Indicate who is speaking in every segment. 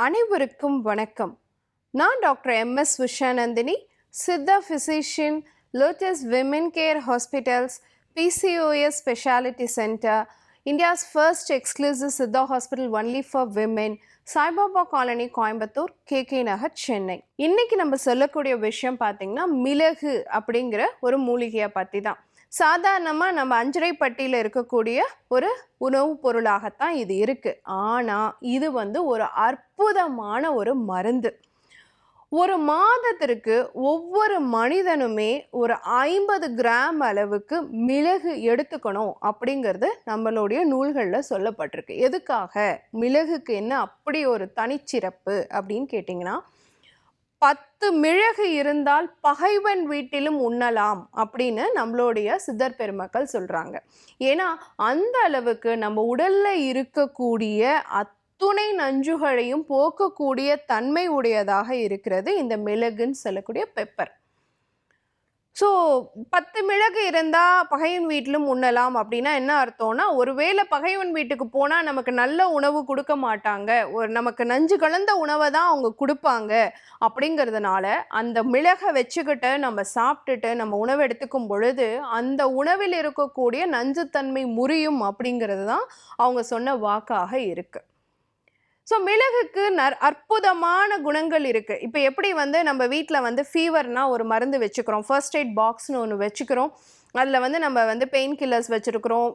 Speaker 1: அனைவருக்கும் வணக்கம். நான் doctor MS Ushanandini Siddha physician lotus women care hospitals PCOS speciality centre India's first exclusive Siddha hospital only for women Saibaba colony Coimbatore KK Nagar Chennai இன்னைக்கு நம்ம சொல்லக்கூடிய விஷயம் பார்த்திங்கன்னா மிளகு அப்படிங்கிற ஒரு மூலிகையை பற்றி தான் சாதாரணமாக நம்ம அஞ்சரை பட்டியில் இருக்கக்கூடிய ஒரு உணவுப் பொருளாகத்தான் இது இருக்குது ஆனால் இது வந்து ஒரு அற்புதமான ஒரு மருந்து. ஒரு மாதத்திற்கு ஒவ்வொரு மனிதனுமே ஒரு ஐம்பது கிராம் அளவுக்கு மிளகு எடுத்துக்கணும் அப்படிங்கிறது நம்மளுடைய நூல்களில் சொல்லப்பட்டிருக்கு. எதுக்காக? மிளகுக்கு என்ன அப்படி ஒரு தனிச்சிறப்பு அப்படின்னு கேட்டிங்கன்னா பத்து மிளகு இருந்தால் பகைவன் வீட்டிலும் உண்ணலாம் அப்படின்னு நம்மளுடைய சித்தர் பெருமக்கள் சொல்கிறாங்க ஏன்னா அந்த அளவுக்கு நம்ம உடலில் இருக்கக்கூடிய அத்துணை நஞ்சுகளையும் போக்கக்கூடிய தன்மை உடையதாக இருக்கிறது இந்த மிளகுன்னு சொல்லக்கூடிய பெப்பர் ஸோ பத்து மிளகு இருந்தால் பகைவன் வீட்டிலும் உண்ணலாம் அப்படின்னா என்ன அர்த்தம்னா ஒருவேளை பகைவன் வீட்டுக்கு போனால் நமக்கு நல்ல உணவு கொடுக்க மாட்டாங்க. ஒரு நமக்கு நஞ்சு கலந்த உணவை தான் அவங்க கொடுப்பாங்க அப்படிங்கிறதுனால அந்த மிளகை வச்சுக்கிட்டு நம்ம சாப்பிட்டுட்டு நம்ம உணவு எடுத்துக்கும் பொழுது அந்த உணவில் இருக்கக்கூடிய நஞ்சுத்தன்மை முறியும் அப்படிங்கிறது தான் அவங்க சொன்ன வாக்காக இருக்குது ஸோ மிளகுக்கு நர் அற்புதமான குணங்கள் இருக்குது இப்போ எப்படி வந்து நம்ம வீட்டில் வந்து ஃபீவர்னால் ஒரு மருந்து வச்சுக்கிறோம். ஃபர்ஸ்ட் எய்ட் பாக்ஸ்னு ஒன்று வச்சுக்கிறோம். அதில் வந்து நம்ம வந்து பெயின் கில்லர்ஸ் வச்சுருக்கிறோம்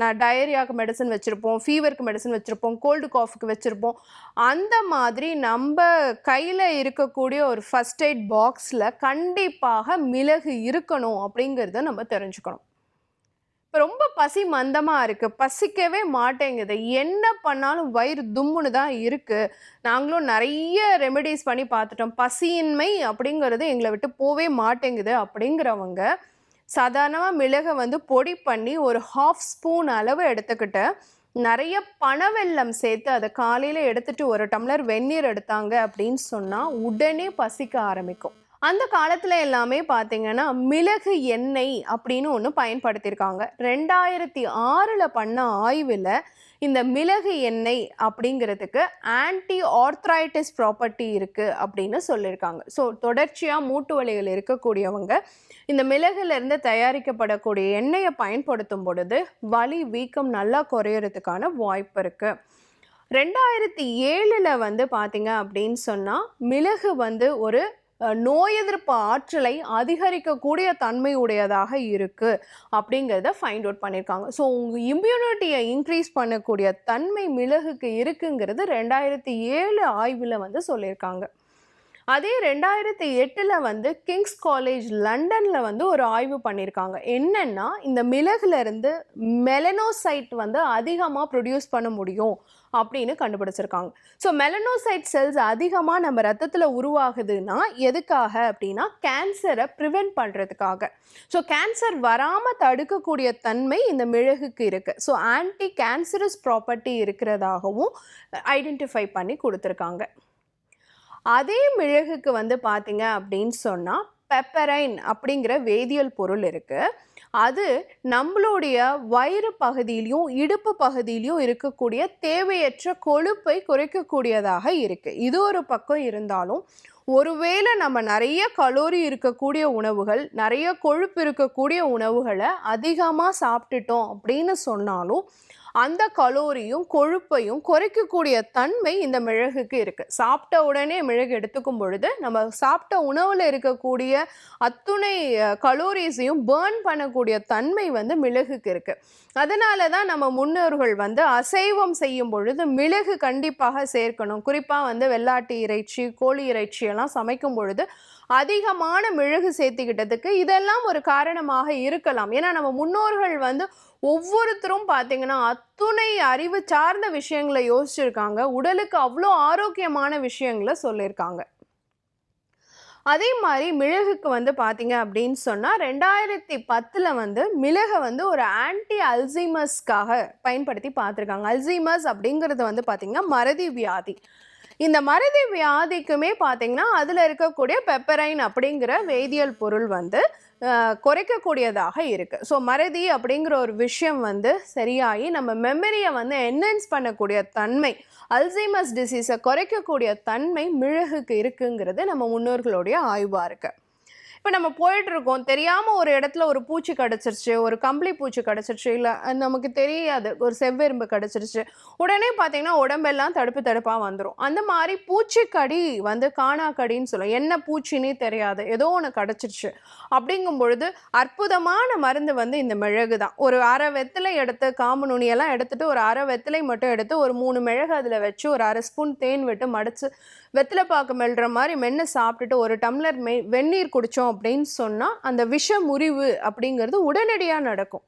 Speaker 1: நான் டயரியாவுக்கு மெடிசன் வச்சுருப்போம். ஃபீவருக்கு மெடிசன் வச்சுருப்போம். கோல்டு காஃபுக்கு வச்சுருப்போம். அந்த மாதிரி நம்ம கையில் இருக்கக்கூடிய ஒரு ஃபர்ஸ்ட் எய்ட் பாக்ஸில் கண்டிப்பாக மிளகு இருக்கணும் அப்படிங்கிறத நம்ம தெரிஞ்சுக்கணும். இப்போ ரொம்ப பசி மந்தமாக இருக்குது பசிக்கவே மாட்டேங்குது. என்ன பண்ணாலும் வயிறு தும்முன்னு தான் இருக்குது நாங்களும் நிறைய ரெமெடிஸ் பண்ணி பார்த்துட்டோம். பசியின்மை அப்படிங்கிறது எங்களை விட்டு போவே மாட்டேங்குது அப்படிங்கிறவங்க சாதாரணமாக மிளகை வந்து பொடி பண்ணி ஒரு ஹாஃப் ஸ்பூன் அளவு எடுத்துக்கிட்டு நிறைய பனவெல்லம் சேர்த்து அதை காலையில் எடுத்துட்டு ஒரு டம்ளர் வெந்நீர் எடுத்தாங்க அப்படின்னு சொன்னால் உடனே பசிக்க ஆரம்பிக்கும். அந்த காலத்தில் எல்லாமே பார்த்தீங்கன்னா மிளகு எண்ணெய் அப்படின்னு ஒன்று பயன்படுத்தியிருக்காங்க ரெண்டாயிரத்தி ஆறில் பண்ண ஆய்வில் இந்த மிளகு எண்ணெய் அப்படிங்கிறதுக்கு ஆன்டி ஆர்த்ரைட்டிஸ் ப்ராப்பர்ட்டி இருக்குது அப்படின்னு சொல்லியிருக்காங்க ஸோ தொடர்ச்சியாக மூட்டு வலிகள் இருக்கக்கூடியவங்க இந்த மிளகுலேருந்து தயாரிக்கப்படக்கூடிய எண்ணெயை பயன்படுத்தும் பொழுது வலி வீக்கம் நல்லா குறையிறதுக்கான வாய்ப்பு இருக்குது ரெண்டாயிரத்தி ஏழில் வந்து பார்த்தீங்க அப்படின்னு சொன்னால் மிளகு வந்து ஒரு நோய் எதிர்ப்பு ஆற்றலை அதிகரிக்கக்கூடிய தன்மை உடையதாக இருக்குது அப்படிங்கிறத ஃபைண்ட் அவுட் பண்ணியிருக்காங்க ஸோ உங்கள் இம்யூனிட்டியை இன்க்ரீஸ் பண்ணக்கூடிய தன்மை மிளகுக்கு இருக்குங்கிறது ரெண்டாயிரத்தி ஏழு ஆய்வில் வந்து சொல்லியிருக்காங்க அதே ரெண்டாயிரத்தி எட்டில் வந்து கிங்ஸ் காலேஜ் லண்டனில் வந்து ஒரு ஆய்வு பண்ணியிருக்காங்க என்னென்னா இந்த மிளகுலேருந்து மெலனோசைட் வந்து அதிகமாக ப்ரொடியூஸ் பண்ண முடியும் அப்படின்னு கண்டுபிடிச்சிருக்காங்க. ஸோ மெலனோசைட் செல்ஸ் அதிகமாக நம்ம ரத்தத்தில் உருவாகுதுன்னா எதுக்காக அப்படின்னா கேன்சரை ப்ரிவென்ட் பண்ணுறதுக்காக ஸோ கேன்சர் வராமல் தடுக்கக்கூடிய தன்மை இந்த மிளகுக்கு இருக்குது ஸோ ஆன்டி கேன்சரஸ் ப்ராப்பர்ட்டி இருக்கிறதாகவும் ஐடென்டிஃபை பண்ணி கொடுத்துருக்காங்க. அதே மிளகுக்கு வந்து பார்த்தீங்க அப்படின்னு சொன்னால் பெப்பரைன் அப்படிங்கிற வேதியியல் பொருள் இருக்குது அது நம்மளுடைய வயிறு பகுதியிலையும் இடுப்பு பகுதியிலையும் இருக்கக்கூடிய தேவையற்ற கொழுப்பை குறைக்கக்கூடியதாக இருக்குது இது ஒரு பக்கம் இருந்தாலும் ஒருவேளை நம்ம நிறைய கலோரி இருக்கக்கூடிய உணவுகள் நிறைய கொழுப்பு இருக்கக்கூடிய உணவுகளை அதிகமாக சாப்பிட்டுட்டோம் அப்படின்னு சொன்னாலும் அந்த கலோரியும் கொழுப்பையும் குறைக்கக்கூடிய தன்மை இந்த மிளகுக்கு இருக்குது சாப்பிட்ட உடனே மிளகு எடுத்துக்கும் பொழுது நம்ம சாப்பிட்ட உணவில் இருக்கக்கூடிய அத்துணை கலோரிஸையும் பேர்ன் பண்ணக்கூடிய தன்மை வந்து மிளகுக்கு இருக்குது அதனால தான் நம்ம முன்னோர்கள் வந்து அசைவம் செய்யும் பொழுது மிளகு கண்டிப்பாக சேர்க்கணும். குறிப்பாக வந்து வெள்ளாட்டு இறைச்சி கோழி இறைச்சி எல்லாம் சமைக்கும் பொழுது அதிகமான மிளகு சேர்த்துக்கிட்டதுக்கு இதெல்லாம் ஒரு காரணமாக இருக்கலாம். ஏன்னா நம்ம முன்னோர்கள் வந்து ஒவ்வொருத்தரும் பார்த்தீங்கன்னா அத்துணை அறிவு சார்ந்த விஷயங்களை யோசிச்சிருக்காங்க. உடலுக்கு அவ்வளோ ஆரோக்கியமான விஷயங்களை சொல்லியிருக்காங்க அதே மாதிரி மிளகுக்கு வந்து பார்த்தீங்க அப்படின்னு சொன்னால் ரெண்டாயிரத்தி பத்தில் வந்து மிளகை வந்து ஒரு ஆன்டி அல்சைமர்ஸ்க்காக பயன்படுத்தி பார்த்துருக்காங்க அல்சைமர்ஸ் அப்படிங்கிறது வந்து பார்த்திங்கன்னா மறதி வியாதி. இந்த மறதி வியாதிக்குமே பார்த்தீங்கன்னா அதில் இருக்கக்கூடிய பெப்பரைன் அப்படிங்கிற வேதியியல் பொருள் வந்து குறைக்கக்கூடியதாக இருக்குது ஸோ மறதி அப்படிங்கிற ஒரு விஷயம் வந்து சரியாகி நம்ம மெமரியை வந்து என்ஹென்ஸ் பண்ணக்கூடிய தன்மை அல்சைமஸ் டிசீஸை குறைக்கக்கூடிய தன்மை மிளகுக்கு இருக்குங்கிறது நம்ம முன்னோர்களுடைய ஆய்வாக இருக்குது இப்போ நம்ம போயிட்டு இருக்கோம் தெரியாமல் ஒரு இடத்துல ஒரு பூச்சி கிடச்சிருச்சு ஒரு கம்பளி பூச்சி கிடச்சிருச்சு இல்லை நமக்கு தெரியாது. ஒரு செவ்வெரும்பு கிடச்சிருச்சு. உடனே பார்த்தீங்கன்னா உடம்பெல்லாம் தடுப்பு தடுப்பாக வந்துடும் அந்த மாதிரி பூச்சிக்கடி வந்து காணாக்கடின்னு சொல்லுவோம். என்ன பூச்சின்னே தெரியாது. ஏதோ ஒன்று கிடச்சிருச்சு. அப்படிங்கும் பொழுது அற்புதமான மருந்து வந்து இந்த மிளகு தான். ஒரு அரை வெத்தலை எடுத்து காம்பு நுனியெல்லாம் எடுத்துட்டு ஒரு அரை வெத்தலை மட்டும் எடுத்து ஒரு மூணு மிளகு அதில் வச்சு ஒரு அரை ஸ்பூன் தேன் விட்டு மடித்து வெத்தலை பாக்கு மெல்ற மாதிரி மென்று சாப்பிட்டுட்டு ஒரு டம்ளர் மெ வெந்நீர் குடித்தோம் அப்படின்னு சொன்னால் அந்த விஷ முறிவு அப்படிங்கிறது உடனடியாக நடக்கும்.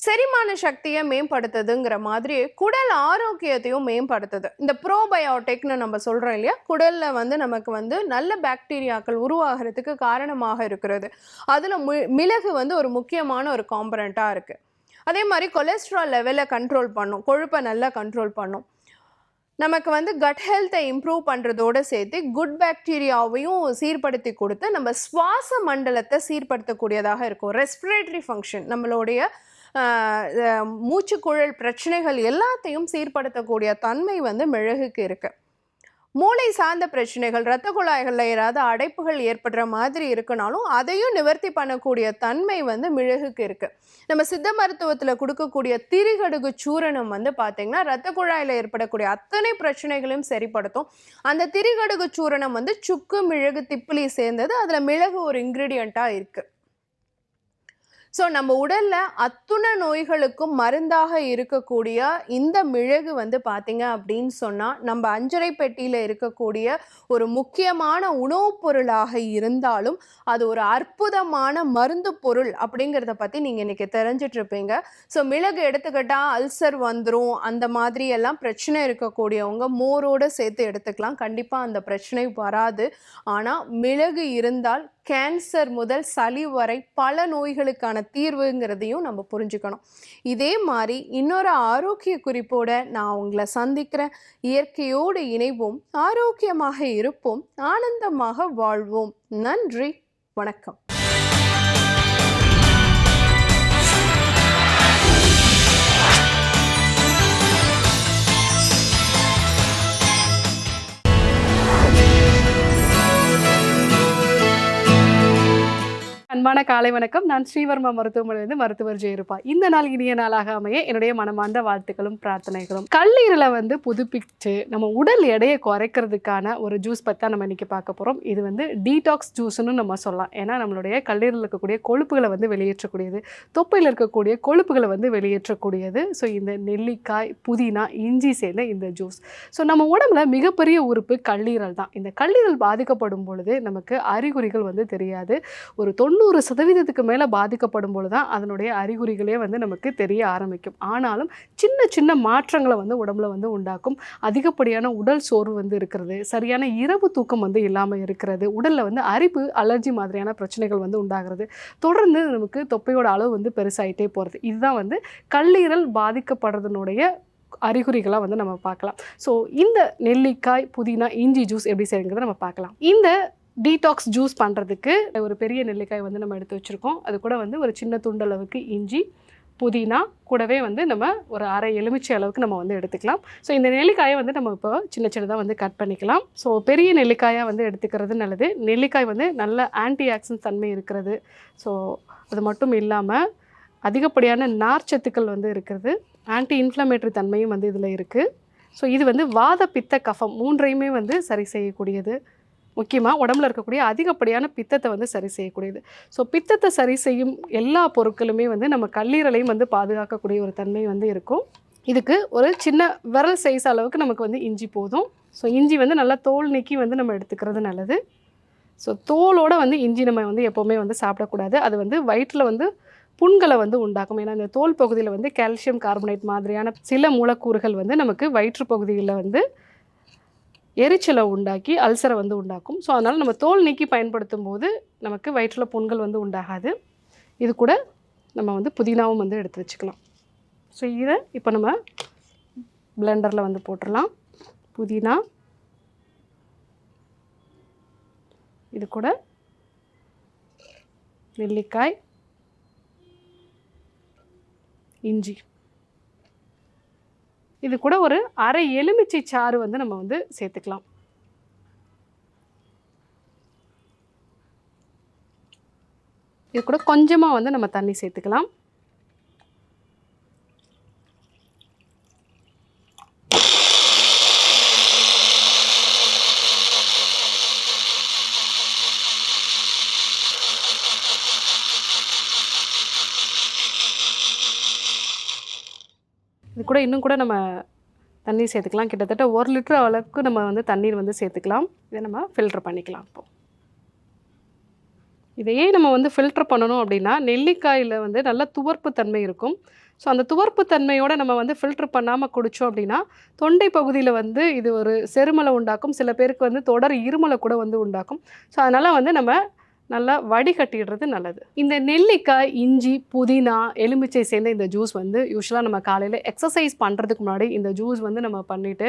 Speaker 1: செரிமான சக்தியை மேம்படுத்துதுங்கிற மாதிரி குடல் ஆரோக்கியத்தையும் மேம்படுத்துது. இந்த ப்ரோபயோட்டிக்னு நம்ம சொல்கிறோம் இல்லையா? குடலில் வந்து நமக்கு வந்து நல்ல பாக்டீரியாக்கள் உருவாகிறதுக்கு காரணமாக இருக்கிறது. அதில் மி மிளகு வந்து ஒரு முக்கியமான ஒரு காம்பனண்ட்டாக இருக்குது அதே மாதிரி கொலஸ்ட்ரால் லெவலை கண்ட்ரோல் பண்ணும். கொழுப்பை நல்லா கண்ட்ரோல் பண்ணும். நமக்கு வந்து கட் ஹெல்த்தை இம்ப்ரூவ் பண்ணுறதோடு சேர்த்து குட் பாக்டீரியாவையும் சீர்படுத்தி கொடுத்து நம்ம சுவாச மண்டலத்தை சீர்படுத்தக்கூடியதாக இருக்கும். ரெஸ்பிரேட்டரி ஃபங்க்ஷன் நம்மளுடைய மூச்சுக்குழல் பிரச்சனைகள் எல்லாத்தையும் சீர்படுத்தக்கூடிய தன்மை வந்து மிளகுக்கு இருக்குது மூளை சார்ந்த பிரச்சனைகள் இரத்த குழாய்களில் ஏதாவது அடைப்புகள் ஏற்படுற மாதிரி இருக்குனாலும் அதையும் நிவர்த்தி பண்ணக்கூடிய தன்மை வந்து மிளகுக்கு இருக்குது நம்ம சித்த மருத்துவத்தில் கொடுக்கக்கூடிய திரிகடுகு சூரணம் வந்து பார்த்திங்கன்னா இரத்த குழாயில் ஏற்படக்கூடிய அத்தனை பிரச்சனைகளையும் சரிப்படுத்தும். அந்த திரிகடுகு சூரணம் வந்து சுக்கு மிளகு திப்பிலி சேர்ந்தது. அதில் மிளகு ஒரு இன்க்ரீடியண்ட்டாக இருக்குது ஸோ நம்ம உடலில் அத்துண நோய்களுக்கும் மருந்தாக இருக்கக்கூடிய இந்த மிளகு வந்து பார்த்திங்க அப்படின்னு சொன்னால் நம்ம அஞ்சரை பெட்டியில் இருக்கக்கூடிய ஒரு முக்கியமான உணவுப் பொருளாக இருந்தாலும் அது ஒரு அற்புதமான மருந்து பொருள் அப்படிங்கிறத பற்றி நீங்கள் இன்றைக்கி தெரிஞ்சிட்ருப்பீங்க ஸோ மிளகு எடுத்துக்கிட்டால் அல்சர் வந்துடும் அந்த மாதிரி எல்லாம் பிரச்சனை இருக்கக்கூடியவங்க மோரோடு சேர்த்து எடுத்துக்கலாம். கண்டிப்பாக அந்த பிரச்சனை வராது. ஆனால் மிளகு இருந்தால் கேன்சர் முதல் சளி வரை பல நோய்களுக்கான தீர்வுங்கிறதையும் நம்ம புரிஞ்சுக்கணும். இதே மாதிரி இன்னொரு ஆரோக்கிய குறிப்போட நான் உங்களை சந்திக்கிறேன். இயற்கையோடு இணைவோம் ஆரோக்கியமாக இருப்போம் ஆனந்தமாக வாழ்வோம். நன்றி வணக்கம்.
Speaker 2: அன்பான காலை வணக்கம். நான் ஸ்ரீவர்மா மருத்துவமனையிலிருந்து மருத்துவர் ஜெயருப்பா இந்த நாள் இனிய நாளாக அமைய என்னுடைய மனமார்ந்த வாழ்த்துக்களும் பிரார்த்தனைகளும். கல்லீரலை வந்து புதுப்பிச்சு நம்ம உடல் எடையை குறைக்கிறதுக்கான ஒரு ஜூஸ் பற்றி தான் நம்ம இன்றைக்கி பார்க்க போகிறோம் இது வந்து டீடாக்ஸ் ஜூஸ்னு நம்ம சொல்லலாம். ஏன்னா நம்மளுடைய கல்லீரலில் இருக்கக்கூடிய கொழுப்புகளை வந்து வெளியேற்றக்கூடியது. தொப்பையில் இருக்கக்கூடிய கொழுப்புகளை வந்து வெளியேற்றக்கூடியது. ஸோ இந்த நெல்லிக்காய் புதினா இஞ்சி சேர்ந்த இந்த ஜூஸ் ஸோ நம்ம உடம்புல மிகப்பெரிய உறுப்பு கல்லீரல் தான். இந்த கல்லீரல் பாதிக்கப்படும் பொழுது நமக்கு அறிகுறிகள் வந்து தெரியாது. ஒரு தொண்ணூறு சதவீதத்துக்கு மேலே பாதிக்கப்படும் பொழுது தான் அதனுடைய அறிகுறிகளே வந்து நமக்கு தெரிய ஆரம்பிக்கும். ஆனாலும் சின்ன சின்ன மாற்றங்களை வந்து உடம்புல வந்து உண்டாக்கும். அதிகப்படியான உடல் சோர்வு வந்து இருக்கிறது. சரியான இரவு தூக்கம் வந்து இல்லாமல் இருக்கிறது. உடலில் வந்து அரிப்பு அலர்ஜி மாதிரியான பிரச்சனைகள் வந்து உண்டாகிறது. தொடர்ந்து நமக்கு தொப்பையோட அளவு வந்து பெருசாயிட்டே போகிறது இதுதான் வந்து கல்லீரல் பாதிக்கப்படுறதுனுடைய அறிகுறிகளாக வந்து நம்ம பார்க்கலாம். ஸோ இந்த நெல்லிக்காய் புதினா இஞ்சி ஜூஸ் எப்படி செய்யுங்கிறத நம்ம பார்க்கலாம். இந்த டீடாக்ஸ் ஜூஸ் பண்ணுறதுக்கு ஒரு பெரிய நெல்லிக்காய் வந்து நம்ம எடுத்து வச்சுருக்கோம். அது கூட வந்து ஒரு சின்ன துண்டளவுக்கு இஞ்சி புதினா கூடவே வந்து நம்ம ஒரு அரை எலுமிச்சை அளவுக்கு நம்ம வந்து எடுத்துக்கலாம். ஸோ இந்த நெல்லிக்காயை வந்து நம்ம இப்போ சின்ன சின்னதாக வந்து கட் பண்ணிக்கலாம். ஸோ பெரிய நெல்லிக்காயாக வந்து எடுத்துக்கிறது நல்லது. நெல்லிக்காய் வந்து நல்ல ஆன்டி ஆக்சிடென்ட் தன்மை இருக்கிறது. ஸோ அது மட்டும் இல்லாமல் அதிகப்படியான நார்ச்சத்துக்கள் வந்து இருக்கிறது. ஆன்டி இன்ஃப்ளமேட்டரி தன்மையும் வந்து இதில் இருக்குது ஸோ இது வந்து வாத பித்த கஃபம் மூன்றையுமே வந்து சரி செய்யக்கூடியது. முக்கியமாக உடம்புல இருக்கக்கூடிய அதிகப்படியான பித்தத்தை வந்து சரி செய்யக்கூடியது. ஸோ பித்தத்தை சரி செய்யும் எல்லா பொருட்களுமே வந்து நம்ம கல்லீரலையும் வந்து பாதுகாக்கக்கூடிய ஒரு தன்மை வந்து இருக்கும். இதுக்கு ஒரு சின்ன விரல் சைஸ் அளவுக்கு நமக்கு வந்து இஞ்சி போதும். ஸோ இஞ்சி வந்து நல்லா தோல் நீக்கி வந்து நம்ம எடுத்துக்கிறது நல்லது. ஸோ தோலோட வந்து இஞ்சி நம்ம வந்து எப்போவுமே வந்து சாப்பிடக்கூடாது. அது வந்து வயிற்றில் வந்து புண்களை வந்து உண்டாக்கும். ஏன்னா இந்த தோல் பகுதியில் வந்து கால்சியம் கார்பனேட் மாதிரியான சில மூலக்கூறுகள் வந்து நமக்கு வயிற்று பகுதியில் வந்து எரிச்சலை உண்டாக்கி அல்சரை வந்து உண்டாக்கும். ஸோ அதனால் நம்ம தோல் நீக்கி பயன்படுத்தும் போது நமக்கு வயிற்றில் புண்கள் வந்து உண்டாகாது. இது கூட நம்ம வந்து புதினாவும் வந்து எடுத்து வச்சுக்கலாம். ஸோ இதை இப்போ நம்ம பிளெண்டரில் வந்து போட்டுடலாம் புதினா. இது கூட நெல்லிக்காய். இஞ்சி. இது கூட ஒரு அரை எலுமிச்சை சாறு வந்து நம்ம வந்து சேர்த்துக்கலாம். இது கூட கொஞ்சமாக வந்து நம்ம தண்ணி சேர்த்துக்கலாம். இது கூட இன்னும் கூட நம்ம தண்ணி சேர்த்துக்கலாம். கிட்டத்தட்ட ஒரு லிட்டர் அளவுக்கு நம்ம வந்து தண்ணீர் வந்து சேர்த்துக்கலாம். இதை நம்ம ஃபில்டர் பண்ணிக்கலாம் இப்போ. இதையே நம்ம வந்து ஃபில்டர் பண்ணணும் அப்படின்னா நெல்லிக்காயில் வந்து நல்ல துவர்ப்பு தன்மை இருக்கும். ஸோ அந்த துவர்ப்பு தன்மையோடு நம்ம வந்து ஃபில்டர் பண்ணாமல் குடித்தோம் அப்படின்னா தொண்டை பகுதியில் வந்து இது ஒரு செருமலை உண்டாக்கும். சில பேருக்கு வந்து தொடர் இருமலை கூட வந்து உண்டாக்கும். ஸோ அதனால் வந்து நம்ம நல்லா வடிகட்டிடுறது நல்லது. இந்த நெல்லிக்காய் இஞ்சி புதினா எலுமிச்சை சேர்ந்த இந்த ஜூஸ் வந்து யூஸ்வலாக நம்ம காலையில் எக்ஸசைஸ் பண்ணுறதுக்கு முன்னாடி இந்த ஜூஸ் வந்து நம்ம பண்ணிவிட்டு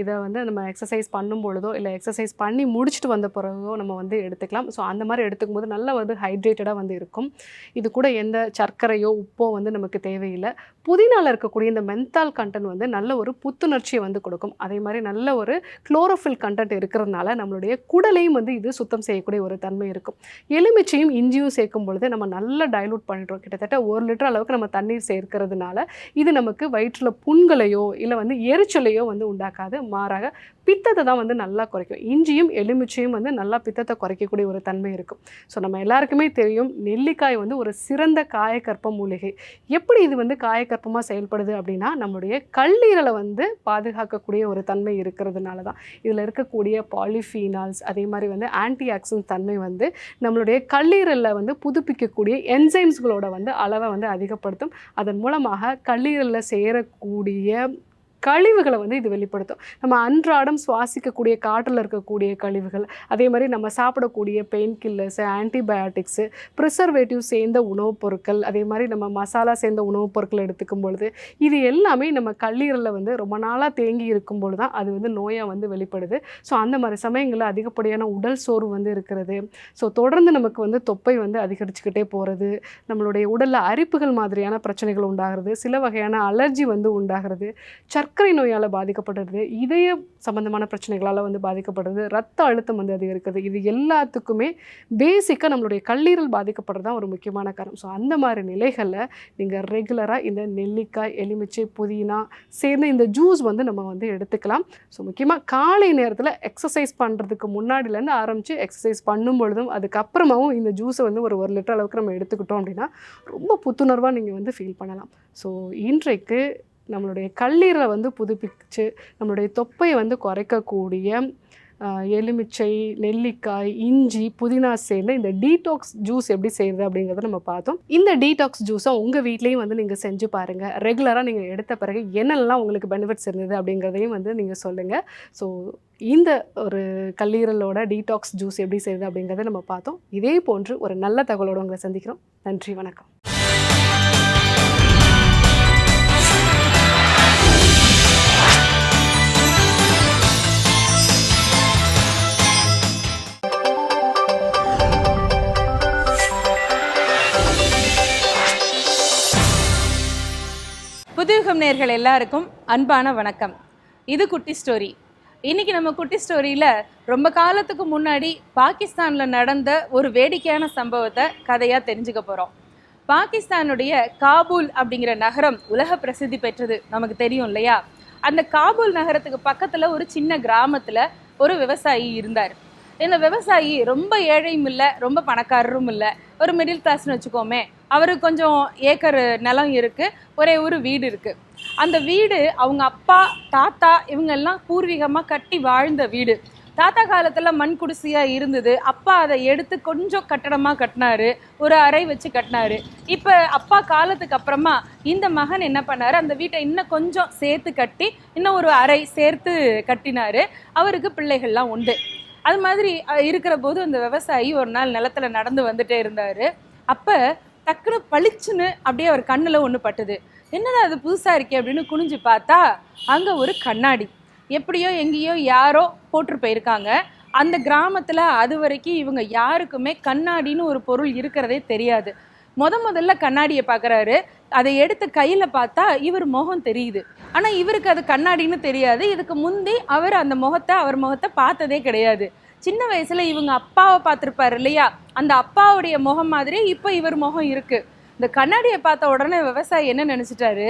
Speaker 2: இதை வந்து நம்ம எக்ஸசைஸ் பண்ணும் பொழுதோ இல்லை எக்ஸசைஸ் பண்ணி முடிச்சுட்டு வந்த பிறகோ நம்ம வந்து எடுத்துக்கலாம். ஸோ அந்த மாதிரி எடுத்துக்கும் போது நல்லா வந்து ஹைட்ரேட்டடாக வந்து இருக்கும். இது கூட எந்த சர்க்கரையோ உப்போ வந்து நமக்கு தேவையில்லை. புதினாவில் இருக்கக்கூடிய இந்த மென்தால் கண்டென்ட் வந்து நல்ல ஒரு புத்துணர்ச்சியை வந்து கொடுக்கும். அதே மாதிரி நல்ல ஒரு குளோரோஃபில் கண்டென்ட் இருக்கிறதுனால நம்மளுடைய குடலையும் வந்து இது சுத்தம் செய்யக்கூடிய ஒரு தன்மை இருக்கும். எலுமிச்சையும் இஞ்சியும் சேர்க்கும் பொழுது நம்ம நல்லா டைலூட் பண்ணுறோம் கிட்டத்தட்ட ஒரு லிட்டர் அளவுக்கு நம்ம தண்ணீர் சேர்க்கறதுனால இது நமக்கு வயிற்றில் புண்களையோ இல்லை வந்து எரிச்சலையோ வந்து உண்டாக்காது. மாறாக பித்தத்தை தான் வந்து நல்லா குறைக்கும். இஞ்சியும் எலுமிச்சையும் வந்து நல்லா பித்தத்தை குறைக்கக்கூடிய ஒரு தன்மை இருக்கும். ஸோ நம்ம எல்லாருக்குமே தெரியும் நெல்லிக்காய் வந்து ஒரு சிறந்த காயக்கற்ப மூலிகை. எப்படி இது வந்து காயக்கற்பமாக செயல்படுது அப்படின்னா நம்மளுடைய கல்லீரலை வந்து பாதுகாக்கக்கூடிய ஒரு தன்மை இருக்கிறதுனால தான். இதில் இருக்கக்கூடிய பாலிஃபீனால்ஸ் அதே மாதிரி வந்து ஆன்டி ஆக்சிடென்ட் தன்மை வந்து நம்மளுடைய கல்லீரலில் வந்து புதுப்பிக்கக்கூடிய என்சைம்ஸ்களோட வந்து அளவை வந்து அதிகப்படுத்தும். அதன் மூலமாக கல்லீரலில் சேரக்கூடிய கழிவுகளை வந்து இது வெளிப்படுத்தும். நம்ம அன்றாடம் சுவாசிக்கக்கூடிய காற்றில் இருக்கக்கூடிய கழிவுகள் அதே மாதிரி நம்ம சாப்பிடக்கூடிய பெயின் கில்லர்ஸு ஆன்டிபயோட்டிக்ஸு ப்ரிசர்வேட்டிவ் சேர்ந்த உணவுப் பொருட்கள் அதே மாதிரி நம்ம மசாலா சேர்ந்த உணவுப் பொருட்கள் எடுத்துக்கும் பொழுது இது எல்லாமே நம்ம கல்லீரலில் வந்து ரொம்ப நாளாக தேங்கி இருக்கும் பொழுது தான் அது வந்து நோயாக வந்து வெளிப்படுது. ஸோ அந்த மாதிரி சமயங்களில் அதிகப்படியான உடல் சோர்வு வந்து இருக்கிறது. ஸோ தொடர்ந்து நமக்கு வந்து தொப்பை வந்து அதிகரிச்சுக்கிட்டே போகிறது நம்மளுடைய உடலில் அரிப்புகள் மாதிரியான பிரச்சனைகள் உண்டாகிறது சில வகையான அலர்ஜி வந்து உண்டாகிறது சர்க்கரை நோயால் பாதிக்கப்படுறது இதய சம்பந்தமான பிரச்சனைகளால் வந்து பாதிக்கப்படுறது ரத்த அழுத்தம் வந்து அதிகரிக்கிறது இது எல்லாத்துக்குமே பேசிக்காக நம்மளுடைய கல்லீரல் பாதிக்கப்படுறது தான் ஒரு முக்கியமான காரணம். ஸோ அந்த மாதிரி நிலைகளில் நீங்கள் ரெகுலராக இந்த நெல்லிக்காய் எலுமிச்சை புதினா சேர்ந்த இந்த ஜூஸ் வந்து நம்ம வந்து எடுத்துக்கலாம். ஸோ முக்கியமாக காலை நேரத்தில் எக்ஸசைஸ் பண்ணுறதுக்கு முன்னாடிலேருந்து ஆரம்பித்து எக்ஸசைஸ் பண்ணும் பொழுதும் அதுக்கப்புறமாவும் இந்த ஜூஸை வந்து ஒரு ஒரு லிட்டர் அளவுக்கு நம்ம எடுத்துக்கிட்டோம் அப்படின்னா ரொம்ப புத்துணர்வாக நீங்கள் வந்து ஃபீல் பண்ணலாம். ஸோ இன்றைக்கு நம்மளுடைய கல்லீரலை வந்து புதுப்பிச்சு நம்மளுடைய தொப்பையை வந்து குறைக்கக்கூடிய எலுமிச்சை நெல்லிக்காய் இஞ்சி புதினா சேர்ந்து இந்த டீடாக்ஸ் ஜூஸ் எப்படி செய்யுது அப்படிங்கிறத நம்ம பார்த்தோம். இந்த டீடாக்ஸ் ஜூஸை உங்கள் வீட்லேயும் வந்து நீங்கள் செஞ்சு பாருங்கள் ரெகுலராக நீங்கள் எடுத்த பிறகு என்னெல்லாம் உங்களுக்கு பெனிஃபிட்ஸ் இருந்தது அப்படிங்கிறதையும் வந்து நீங்கள் சொல்லுங்கள் ஸோ இந்த ஒரு கல்லீரலோட டீடாக்ஸ் ஜூஸ் எப்படி செய்யுது அப்படிங்கிறத நம்ம பார்த்தோம். இதே போன்று ஒரு நல்ல தகவலோடு உங்களை சந்திக்கிறோம். நன்றி வணக்கம்.
Speaker 3: வணக்கம் நேர்கள் எல்லாருக்கும் அன்பான வணக்கம். இது குட்டி ஸ்டோரி. இன்னைக்கு நம்ம குட்டி ஸ்டோரியில் ரொம்ப காலத்துக்கு முன்னாடி பாகிஸ்தானில் நடந்த ஒரு வேடிக்கையான சம்பவத்தை கதையாக தெரிஞ்சுக்க போகிறோம் பாகிஸ்தானுடைய காபூல் அப்படிங்கிற நகரம் உலக பிரசித்தி பெற்றது நமக்கு தெரியும் இல்லையா? அந்த காபூல் நகரத்துக்கு பக்கத்தில் ஒரு சின்ன கிராமத்தில் ஒரு விவசாயி இருந்தார். இந்த விவசாயி ரொம்ப ஏழையும் இல்லை ரொம்ப பணக்காரரும் இல்லை. ஒரு மிடில் கிளாஸ்னு வச்சுக்கோமே அவருக்கு கொஞ்சம் ஏக்கர் நிலம் இருக்குது ஒரே ஒரு வீடு இருக்குது அந்த வீடு அவங்க அப்பா தாத்தா இவங்கெல்லாம் பூர்வீகமாக கட்டி வாழ்ந்த வீடு. தாத்தா காலத்தில் மண் குடிசையாக இருந்தது. அப்பா அதை எடுத்து கொஞ்சம் கட்டடமாக கட்டினாரு. ஒரு அறை வச்சு கட்டினாரு. இப்போ அப்பா காலத்துக்கு அப்புறமா இந்த மகன் என்ன பண்ணாரு? அந்த வீட்டை இன்னும் கொஞ்சம் சேர்த்து கட்டி இன்னும் ஒரு அறை சேர்த்து கட்டினாரு. அவருக்கு பிள்ளைகள்லாம் உண்டு. அது மாதிரி இருக்கிற போது அந்த விவசாயி ஒரு நாள் நிலத்துல நடந்து வந்துட்டே இருந்தார். அப்போ டக்குனு பளிச்சுன்னு அப்படியே அவர் கண்ணில் ஒன்று பட்டுது. என்னடா அது புதுசாக இருக்கே? அப்படின்னு குனிஞ்சு பார்த்தா அங்கே ஒரு கண்ணாடி. எப்படியோ எங்கேயோ யாரோ போட்டு போயிருக்காங்க. அந்த கிராமத்தில் அது வரைக்கும் இவங்க யாருக்குமே கண்ணாடின்னு ஒரு பொருள் இருக்கிறதே தெரியாது. முத முதல்ல கண்ணாடியை பார்க்குறாரு அதை எடுத்து கையில் பார்த்தா இவர் முகம் தெரியுது. ஆனால் இவருக்கு அது கண்ணாடின்னு தெரியாது. இதுக்கு முந்தி அவர் அந்த முகத்தை அவர் முகத்தை பார்த்ததே கிடையாது. சின்ன வயசில் இவங்க அப்பாவை பார்த்துருப்பாரு இல்லையா? அந்த அப்பாவுடைய முகம் மாதிரி இப்போ இவர் முகம் இருக்குது இந்த கண்ணாடியை பார்த்த உடனே விவசாயி என்ன நினச்சிட்டாரு?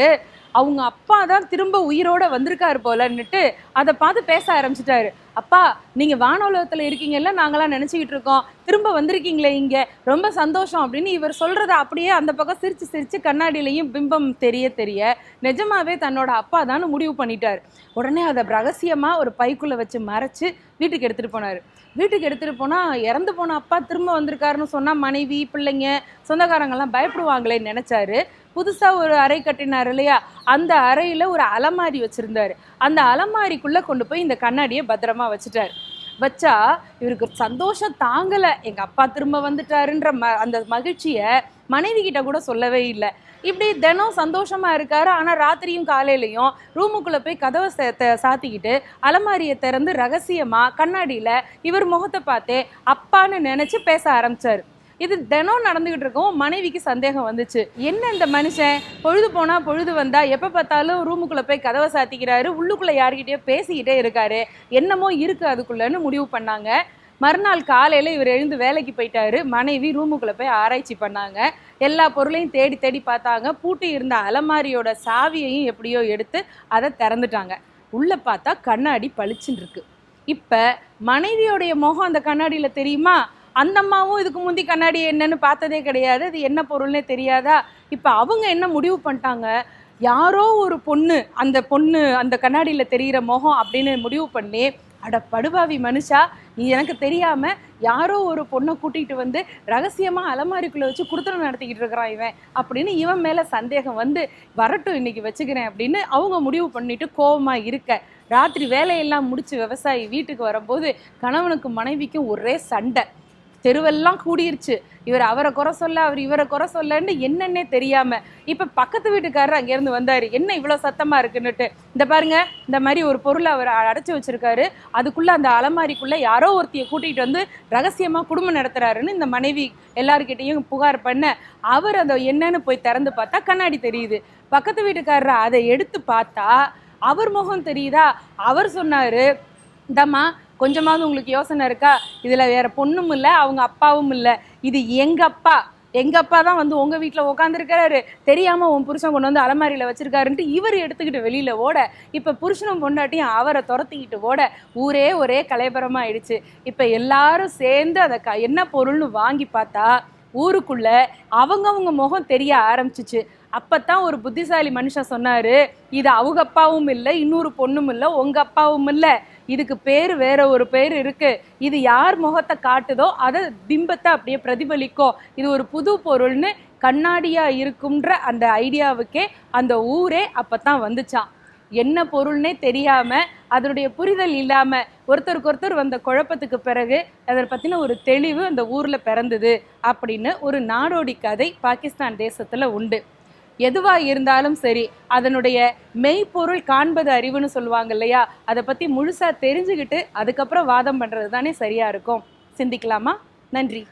Speaker 3: அவங்க அப்பா தான் திரும்ப உயிரோட வந்திருக்காரு போலன்னுட்டு அதை பார்த்து பேச ஆரம்பிச்சிட்டாரு. அப்பா நீங்கள் வானோலகத்தில் இருக்கீங்கல்ல நாங்களாம் நினச்சிக்கிட்டு இருக்கோம். திரும்ப வந்திருக்கீங்களே இங்கே. ரொம்ப சந்தோஷம் அப்படின்னு இவர் சொல்கிறத அப்படியே அந்த பக்கம் சிரித்து சிரித்து கண்ணாடியிலையும் பிம்பம் தெரிய தெரிய நிஜமாவே தன்னோட அப்பா தான் முடிவு பண்ணிட்டார். உடனே அதை ரகசியமாக ஒரு பைக்குள்ளே வச்சு மறைச்சு வீட்டுக்கு எடுத்துகிட்டு போனார். வீட்டுக்கு எடுத்துகிட்டு போனால் இறந்து போன அப்பா திரும்ப வந்திருக்காருன்னு சொன்னால் மனைவி பிள்ளைங்க சொந்தக்காரங்கெல்லாம் பயப்படுவாங்களேன்னு நினச்சாரு. புதுசாக ஒரு அறை கட்டினார் இல்லையா? அந்த அறையில் ஒரு அலமாரி வச்சுருந்தார். அந்த அலமாரிக்குள்ளே கொண்டு போய் இந்த கண்ணாடியை பத்திரமா வச்சுட்டாரு. வச்சா இவருக்கு சந்தோஷம் தாங்கலை. எங்கள் அப்பா திரும்ப வந்துட்டாருன்ற ம அந்த மகிழ்ச்சியை மனைவி கிட்ட கூட சொல்லவே இல்லை. இப்படி தினம் சந்தோஷமாக இருக்காரு. ஆனால் ராத்திரியும் காலையிலையும் ரூமுக்குள்ளே போய் கதவை சாத்திக்கிட்டு அலமாரியை திறந்து ரகசியமாக கண்ணாடியில் இவர் முகத்தை பார்த்தே அப்பான்னு நினச்சி பேச ஆரம்பித்தார் இது தினம் நடந்துகிட்டு இருக்கோம் மனைவிக்கு சந்தேகம் வந்துச்சு. என்ன இந்த மனுஷன்? பொழுது போனா பொழுது வந்தா எப்ப பார்த்தாலும் ரூமுக்குள்ள போய் கதவை சாத்திக்கிறாரு உள்ளுக்குள்ள யார்கிட்டயோ பேசிக்கிட்டே இருக்காரு. என்னமோ இருக்கு அதுக்குள்ளன்னு முடிவு பண்ணாங்க. மறுநாள் காலையில் இவர் எழுந்து வேலைக்கு போயிட்டாரு. மனைவி ரூமுக்குள்ளே போய் ஆராய்ச்சி பண்ணாங்க. எல்லா பொருளையும் தேடி தேடி பார்த்தாங்க. பூட்டி இருந்த அலமாரியோட சாவியையும் எப்படியோ எடுத்து அதை திறந்துட்டாங்க. உள்ளே பார்த்தா கண்ணாடி பளிச்சுன்னு இருக்கு. இப்போ மனைவியோடைய முகம் அந்த கண்ணாடியில் தெரியுமா? அந்த அம்மாவும் இதுக்கு முந்தி கண்ணாடி என்னன்னு பார்த்ததே கிடையாது. அது என்ன பொருள்னே தெரியாதா? இப்போ அவங்க என்ன முடிவு பண்ணிட்டாங்க? யாரோ ஒரு பொண்ணு அந்த பொண்ணு அந்த கண்ணாடியில் தெரியிற முகம் அப்படின்னு முடிவு பண்ணி அட படுபாவி மனுஷா நீ எனக்கு தெரியாமல் யாரோ ஒரு பொண்ணை கூட்டிகிட்டு வந்து ரகசியமாக அலமாரிக்குள்ளே வச்சு குடுத்தனம் நடத்திக்கிட்டு இருக்கிறான் இவன் அப்படின்னு இவன் மேலே சந்தேகம் வந்து வரட்டும் இன்னைக்கு வச்சுக்கிறேன் அப்படின்னு அவங்க முடிவு பண்ணிட்டு கோபமாக இருக்க. ராத்திரி வேலையெல்லாம் முடித்து விவசாயி வீட்டுக்கு வரும்போது கணவனுக்கும் மனைவிக்கும் ஒரே சண்டை. தெருவெல்லாம் கூடிருச்சு. இவர் அவரை குறை சொல்ல அவர் இவரை குறை சொல்லன்னு என்னன்னே தெரியாம இப்ப பக்கத்து வீட்டுக்காரர் அங்கேருந்து வந்தாரு. என்ன இவ்வளவு சத்தமா இருக்குன்னுட்டு. இந்த பாருங்க இந்த மாதிரி ஒரு பொருளை அவர் அடைச்சி வச்சிருக்காரு. அதுக்குள்ள அந்த அலமாரிக்குள்ள யாரோ ஒருத்தியை கூட்டிட்டு வந்து ரகசியமா குடும்பம் நடத்துறாருன்னு இந்த மனைவி எல்லாருக்கிட்டையும் புகார் பண்ண அவர் அந்த என்னன்னு போய் திறந்து பார்த்தா கண்ணாடி தெரியுது. பக்கத்து வீட்டுக்காரர் அதை எடுத்து பார்த்தா அவர் முகம் தெரியுதா? அவர் சொன்னாரு இந்தம்மா கொஞ்சமாவது உங்களுக்கு யோசனை இருக்கா? இதில் வேற பொண்ணும் இல்லை அவங்க அப்பாவும் இல்லை. இது எங்கள் அப்பா? எங்கள் அப்பா தான் வந்து உங்கள் வீட்டில் உட்காந்துருக்கிறாரு தெரியாமல் உன் புருஷன் கொண்டு வந்து அலமாரியில் வச்சிருக்காருன்ட்டு இவர் எடுத்துக்கிட்டு வெளியில ஓட இப்போ புருஷனும் பொண்டாட்டியும் அவரை துரத்திக்கிட்டு ஓட ஊரே ஒரே கலைபரமாக ஆயிடுச்சு. இப்போ எல்லாரும் சேர்ந்து அதை க- என்ன பொருள்னு வாங்கி பார்த்தா ஊருக்குள்ளே அவங்கவுங்க முகம் தெரிய ஆரம்பிச்சிச்சு. அப்பதான் ஒரு புத்திசாலி மனுஷன் சொன்னார் இது அவங்க அப்பாவும் இல்லை இன்னொரு பொண்ணும் இல்லை உங்கள் அப்பாவும் இல்லை. இதுக்கு பேர் வேற ஒரு பேர் இருக்கு. இது யார் முகத்தை காட்டுதோ அதை பிம்பத்தை அப்படியே பிரதிபலிக்கும். இது ஒரு புது பொருள்னு கண்ணாடியா இருக்கும்ன்ற அந்த ஐடியாவுக்கே அந்த ஊரே அப்பதான் வந்துச்சான் என்ன பொருள்னே தெரியாம அதனுடைய புரிதல் இல்லாம ஒருத்தருக்கு ஒருத்தர் வந்த குழப்பத்துக்கு பிறகு அதை பத்தின ஒரு தெளிவு அந்த ஊர்ல பிறந்தது அப்படின்னு ஒரு நாடோடி கதை பாகிஸ்தான் தேசத்துல உண்டு. எதுவா இருந்தாலும் சரி அதனுடைய மெய்ப்பொருள் காண்பது அறிவுன்னு சொல்லுவாங்க இல்லையா? அதை பத்தி முழுசா தெரிஞ்சுக்கிட்டு அதுக்கப்புறம் வாதம் பண்றது தானே சரியா இருக்கும். சிந்திக்கலாமா? நன்றி.